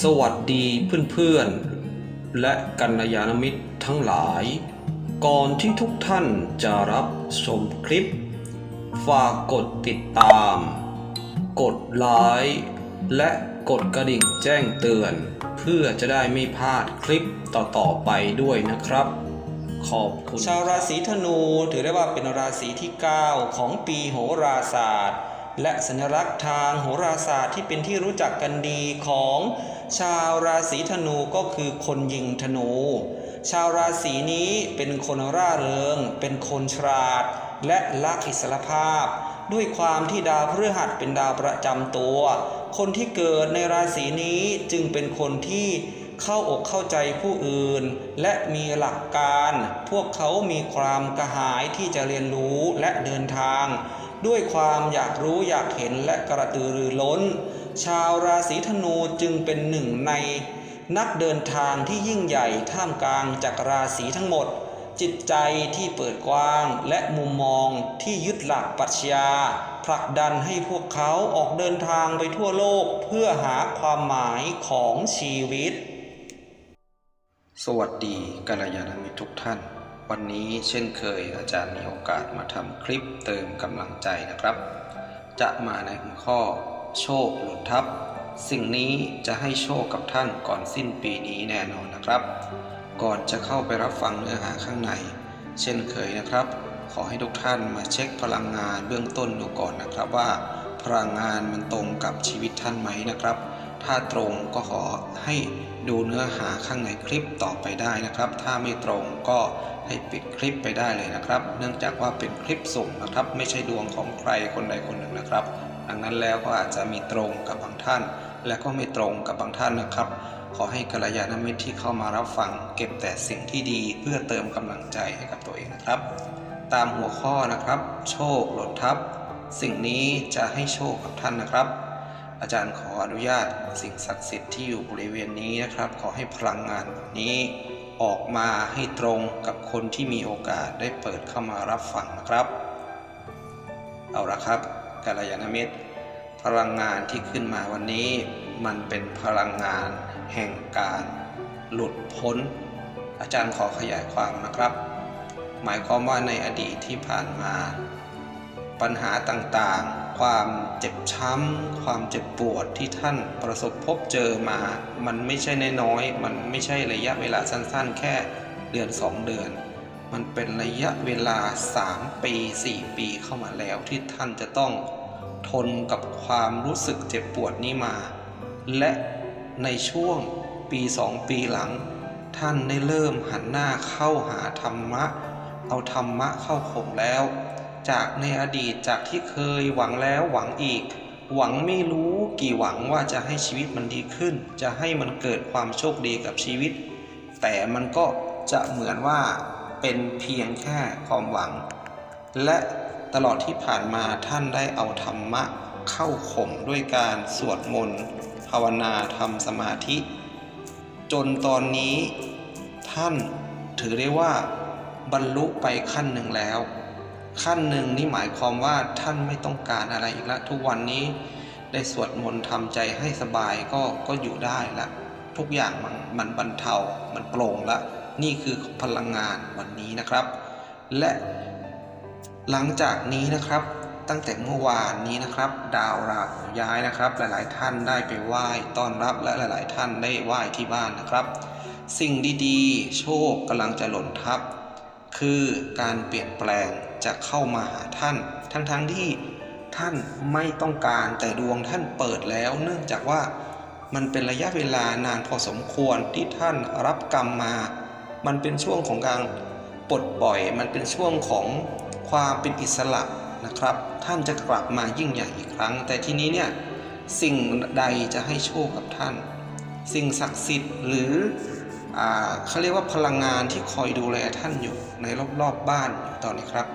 สวัสดีเพื่อนๆ และกัลยาณมิตรทั้งหลาย ก่อนที่ทุกท่านจะรับชมคลิป ฝากกดติดตาม กดไลค์และกดกระดิ่งแจ้งเตือน เพื่อจะได้ไม่พลาดคลิปต่อๆไปด้วยนะครับ ขอบคุณ ชาวราศีธนูถือได้ว่าเป็นราศีที่ 9 ของปีโหราศาสตร์ และสัญลักษณ์ทางโหราศาสตร์ที่เป็นที่รู้จักกันดีของชาวราศีธนูก็คือคนยิงธนู ชาวราศีนี้เป็นคนร่าเริง เป็นคนฉลาด และรักอิสรภาพ ด้วยความที่ดาวพฤหัสเป็นดาวประจำตัว คนที่เกิดในราศีนี้จึงเป็นคนที่เข้าอกเข้าใจผู้อื่น และมีหลักการ พวกเขามีความกระหายที่จะเรียนรู้และเดินทาง ด้วยความอยากรู้อยากเห็นและกระตือรือร้น ชาวราศีธนูจึงเป็นหนึ่งในนักเดินทางที่ยิ่งใหญ่ท่ามกลางจากราศีทั้งหมด จิตใจที่เปิดกว้างและมุมมองที่ยึดหลักปรัชญาผลักดันให้พวกเขาออกเดินทางไปทั่วโลกเพื่อหาความหมายของชีวิต สวัสดีกัลยาณมิตรทุกท่าน วันนี้เช่นเคยอาจารย์มีโอกาสมาทำคลิปเติมกำลังใจนะครับ จะมาในหัวข้อ โชคหลุดทับ สิ่งนี้จะให้โชคกับท่านก่อนสิ้นปีนี้แน่นอนนะครับ ก่อนจะเข้าไปรับฟังเนื้อหาข้างใน เช่นเคยนะครับ ขอให้ทุกท่านมาเช็คพลังงานเบื้องต้นดูก่อนนะครับว่า พลังงานมันตรงกับชีวิตท่านไหมนะครับ ถ้าตรงก็ขอให้ดูเนื้อหาข้างในคลิปต่อไปได้นะครับ ถ้าไม่ตรงก็ให้ปิดคลิปไปได้เลยนะครับ เนื่องจากว่าเป็นคลิปสุ่มนะครับ ไม่ใช่ดวงของใครคนใดคนหนึ่งนะครับ ดังนั้นแล้วก็อาจจะมีตรงกับบางท่าน และก็ไม่ตรงกับบางท่านนะครับ ขอให้กัลยาณมิตรที่เข้ามารับฟัง เก็บแต่สิ่งที่ดีเพื่อเติมกำลังใจให้กับตัวเองนะครับ ตามหัวข้อนะครับ โชคหล่นทับ สิ่งนี้จะให้โชคกับท่านนะครับ อาจารย์ขออนุญาตสิ่งศักดิ์สิทธิ์ที่อยู่บริเวณนี้นะครับ ขอให้พลังงานนี้ออกมาให้ตรงกับคนที่มีโอกาสได้เปิดเข้ามารับฟังนะครับ เอาละครับกาลยานมิตร พลังงานที่ขึ้นมาวันนี้ มันเป็นพลังงานแห่งการหลุดพ้น อาจารย์ขอขยายความนะครับ หมายความว่าในอดีตที่ผ่านมา ปัญหาต่างๆ ความเจ็บช้ำ ความเจ็บปวดที่ท่านประสบพบเจอมา มันไม่ใช่นน้อยมันไม่ใช่ระยะเวลาสั้นๆ แค่เดือน 2 เดือน มันเป็นระยะเวลา 3 ปี 4 ปีเข้ามาแล้วที่ท่านจะต้องทนกับความรู้สึกเจ็บปวดนี้มา และในช่วงปี 2 ปีหลัง ท่านได้เริ่มหันหน้าเข้าหาธรรมะ เอาธรรมะเข้าข่มแล้ว จากในอดีตจากที่เคยหวังแล้วหวังอีก หวังไม่รู้กี่หวังว่าจะให้ชีวิตมันดีขึ้น จะให้มันเกิดความโชคดีกับชีวิต แต่มันก็จะเหมือนว่าเป็นเพียงแค่ความหวัง และตลอดที่ผ่านมาท่านได้เอาธรรมะเข้าข่มด้วยการสวดมนต์ ภาวนาทำสมาธิ จนตอนนี้ท่านถือได้ว่าบรรลุไปขั้นหนึ่งแล้ว ขั้นหนึ่งนี่หมายความว่าท่านไม่ต้องการอะไรอีกแล้วทุกวันนี้ได้สวดมนต์ทำใจให้สบายก็ก็อยู่ได้ละทุกอย่างมันมันบรรเทา มันโปร่งละนี่คือพลังงานวันนี้นะครับ และหลังจากนี้นะครับตั้งแต่เมื่อวานนี้นะครับ ดาวราหูย้ายนะครับ หลายๆ ท่านได้ไปไหว้ต้อนรับและหลาย ๆ ท่านได้ไหว้ที่บ้านนะครับ สิ่งดีๆ โชคกำลังจะหล่นทับ คือการเปลี่ยนแปลง จะเข้ามาหาท่าน ทั้งๆที่ท่านไม่ต้องการแต่ดวงท่านเปิดแล้ว เนื่องจากว่ามันเป็นระยะเวลานานพอสมควรที่ท่านรับกรรมมา มันเป็นช่วงของการปลดปล่อย มันเป็นช่วงของความเป็นอิสระนะครับ ท่านจะกลับมายิ่งใหญ่อีกครั้ง แต่ทีนี้เนี่ยสิ่งใดจะให้โชคกับท่าน สิ่งศักดิ์สิทธิ์หรืออ่าเขาเรียกว่าพลังงานที่คอยดูแลท่านอยู่ในรอบๆบบ้านอยู่ตอนนี้ครับ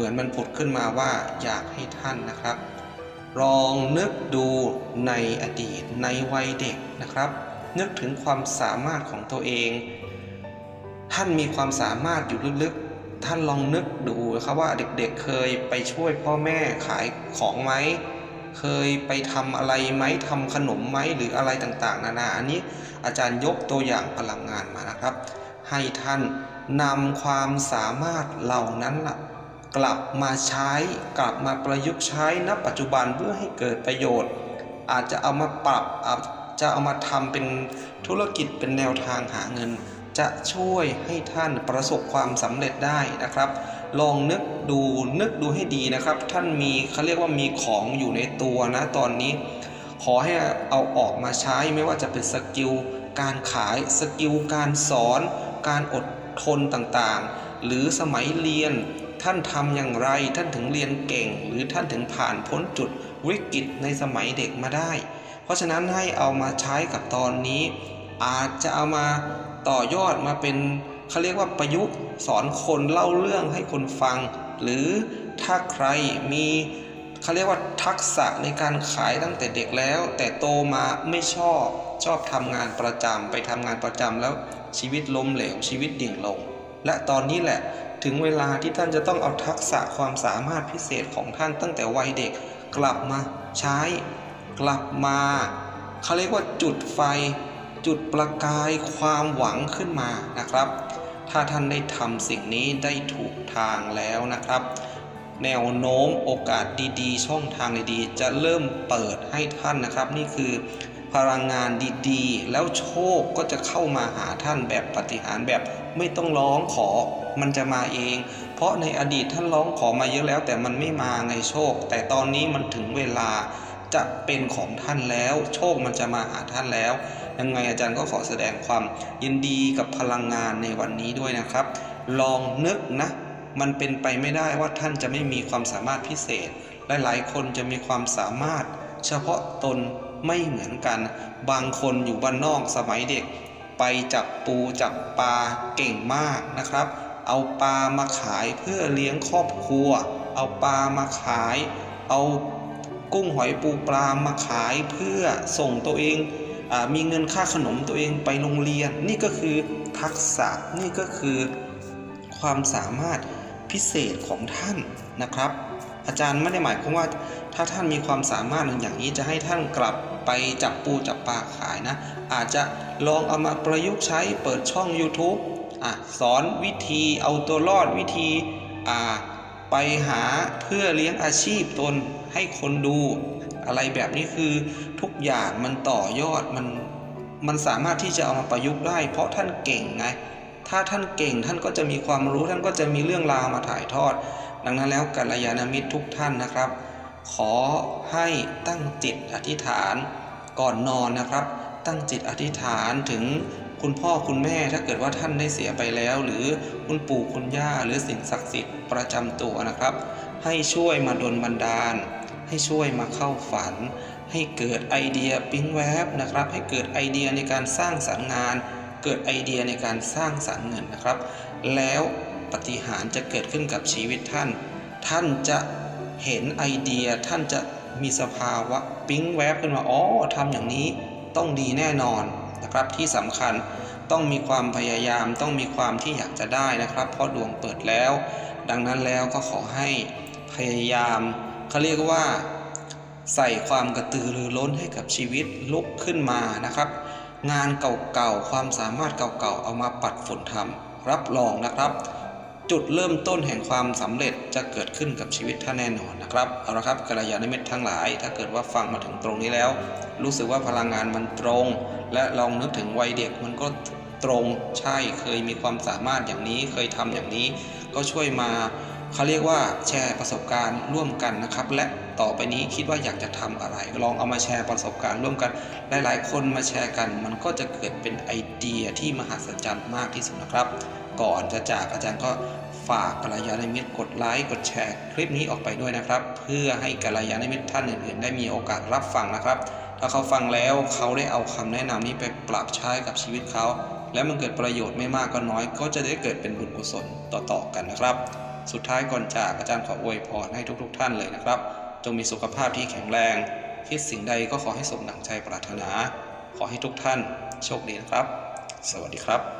เหมือนมันผุดขึ้นมาว่าอยากให้ท่านนะครับ ลองนึกดูในอดีตในวัยเด็กนะครับ นึกถึงความสามารถของตัวเอง ท่านมีความสามารถอยู่ลึกๆ ท่านลองนึกดูครับว่าเด็กๆเคยไปช่วยพ่อแม่ขายของไหมเคยไปทำอะไรไหมทำขนมไหมหรืออะไรต่างๆ นานาอันนี้อาจารย์ยกตัวอย่างพลังงานมานะครับ ให้ท่านนำความสามารถเหล่านั้นล่ะ กลับมาใช้ กลับมาประยุกต์ใช้ณปัจจุบันเพื่อให้เกิดประโยชน์ อาจจะเอามาปรับอาจจะเอามาทำเป็นธุรกิจเป็นแนวทางหาเงิน จะช่วยให้ท่านประสบความสำเร็จได้นะครับ ลองนึกดูนึกดูให้ดีนะครับ ท่านมีเขาเรียกว่ามีของอยู่ในตัวนะตอนนี้ ขอให้เอาออกมาใช้ไม่ว่าจะเป็นสกิลการขายสกิลการสอน การอดทนต่างๆ หรือสมัยเรียน ท่านทำอย่างไร ท่านถึงเรียนเก่ง หรือท่านถึงผ่านพ้นจุดวิกฤตในสมัยเด็กมาได้ เพราะฉะนั้นให้เอามาใช้กับตอนนี้ อาจจะเอามาต่อยอดมาเป็นเขาเรียกว่าประยุกต์สอนคนเล่าเรื่องให้คนฟัง หรือถ้าใครมีเขาเรียกว่าทักษะในการขายตั้งแต่เด็กแล้ว แต่โตมาไม่ชอบชอบทำงานประจำไปทำงานประจำแล้วชีวิตล้มเหลวชีวิตดิ่งลง และตอนนี้แหละถึงเวลาที่ท่านจะต้องเอาทักษะความสามารถพิเศษของท่านตั้งแต่วัยเด็กกลับมาใช้ กลับมาเขาเรียกว่าจุดไฟ จุดประกายความหวังขึ้นมานะครับ ถ้าท่านได้ทำสิ่งนี้ได้ถูกทางแล้วนะครับ แนวโน้มโอกาสดีๆ ช่องทางดีๆ จะเริ่มเปิดให้ท่านนะครับ นี่คือ พลังงานดีๆ แล้วโชคก็จะเข้ามาหาท่านแบบปฏิหารแบบไม่ต้องร้องขอ มันจะมาเอง เพราะในอดีตท่านร้องขอมาเยอะแล้ว แต่มันไม่มาไงโชค แต่ตอนนี้มันถึงเวลาจะเป็นของท่านแล้ว โชคมันจะมาหาท่านแล้ว ยังไงอาจารย์ก็ขอแสดงความยินดีกับพลังงานในวันนี้ด้วยนะครับ ลองนึกนะ มันเป็นไปไม่ได้ว่าท่านจะไม่มีความสามารถพิเศษ หลายๆ คนจะมีความสามารถ เฉพาะตน ไม่เหมือนกัน บางคนอยู่บ้านนอกสมัยเด็ก ไปจับปูจับปลาเก่งมากนะครับ เอาปลามาขายเพื่อเลี้ยงครอบครัว เอาปลามาขาย เอากุ้งหอยปูปลามาขายเพื่อส่งตัวเองอมีเงินค่าขนมตัวเองไปโรงเรียน นี่ก็คือทักษะนี่ก็คือความสามารถพิเศษของท่านนะครับ อาจารย์ไม่ได้หมายความว่าถ้าท่านมีความสามารถอย่างนี้จะให้ท่านกลับไปจับปูจับปลาขายนะ อาจจะลองเอามาประยุกต์ใช้เปิดช่อง YouTube อะสอนวิธีเอาตัวรอดวิธีอ่าไปหาเพื่อเลี้ยงอาชีพตนให้คนดู อะไรแบบนี้คือทุกอย่างมันต่อยอดมันมันสามารถที่จะเอามาประยุกต์ได้ เพราะท่านเก่งไงถ้าท่านเก่งท่านก็จะมีความรู้ท่านก็จะมีเรื่องราวมาถ่ายทอด ดังนั้นแล้วกัลยาณมิตรทุกท่านนะครับ ขอให้ตั้งจิตอธิษฐานก่อนนอนนะครับ ตั้งจิตอธิษฐานถึงคุณพ่อคุณแม่ถ้าเกิดว่าท่านได้เสียไปแล้ว หรือคุณปู่คุณย่าหรือสิ่งศักดิ์สิทธิ์ประจำตัวนะครับ ให้ช่วยมาดลบันดาล ให้ช่วยมาเข้าฝัน ให้เกิดไอเดียปิ๊งแวบนะครับ ให้เกิดไอเดียในการสร้างสรรค์งาน เกิดไอเดียในการสร้างสรรค์เงินนะครับ แล้ว ปฏิหารจะเกิดขึ้นกับชีวิตท่าน ท่านจะเห็นไอเดียท่านจะมีสภาวะปิ๊งแวบขึ้นมาอ๋อทำอย่างนี้ต้องดีแน่นอนนะครับที่สำคัญต้องมีความพยายามต้องมีความที่อยากจะได้นะครับ เพราะดวงเปิดแล้ว ดังนั้นแล้วก็ขอให้พยายามเขาเรียกว่า ใส่ความกระตือรือร้นให้กับชีวิตลุกขึ้นมานะครับ งานเก่าๆความสามารถเก่าๆเอามาปัดฝุ่นทำรับรองนะครับ จุดเริ่มต้นแห่งความสำเร็จจะเกิดขึ้นกับชีวิตท่านแน่นอนนะครับเอาละครับกัลยาณมิตรทั้งหลาย ถ้าเกิดว่าฟังมาถึงตรงนี้แล้ว รู้สึกว่าพลังงานมันตรง และลองนึกถึงวัยเด็กมันก็ตรงใช่เคยมีความสามารถอย่างนี้เคยทำอย่างนี้ ก็ช่วยมา เขาเรียกว่าแชร์ประสบการณ์ร่วมกันนะครับ และต่อไปนี้คิดว่าอยากจะทำอะไร ลองเอามาแชร์ประสบการณ์ร่วมกัน หลาย ๆ คนมาแชร์กัน มันก็จะเกิดเป็นไอเดียที่มหัศจรรย์มากที่สุดนะครับ ก่อนจะจากอาจารย์ก็ฝากกัลยาณมิตรกดไลค์กดแชร์คลิปนี้ออกไปด้วยนะครับ เพื่อให้กัลยาณมิตรท่านอื่น ๆ ได้มีโอกาสรับฟังนะครับถ้าเขาฟังแล้วเขาได้เอาคำแนะนำนี้ไปปรับใช้กับชีวิตเขา และมันเกิดประโยชน์ไม่มากก็น้อย ก็จะได้เกิดเป็นบุญกุศลต่อๆกันนะครับ สุดท้ายก่อนจากอาจารย์ขออวยพรให้ทุก ๆ ท่านเลยนะครับ จงมีสุขภาพที่แข็งแรง คิดสิ่งใดก็ขอให้สมดังใจปรารถนา ขอให้ทุกท่านโชคดีนะครับ สวัสดีครับ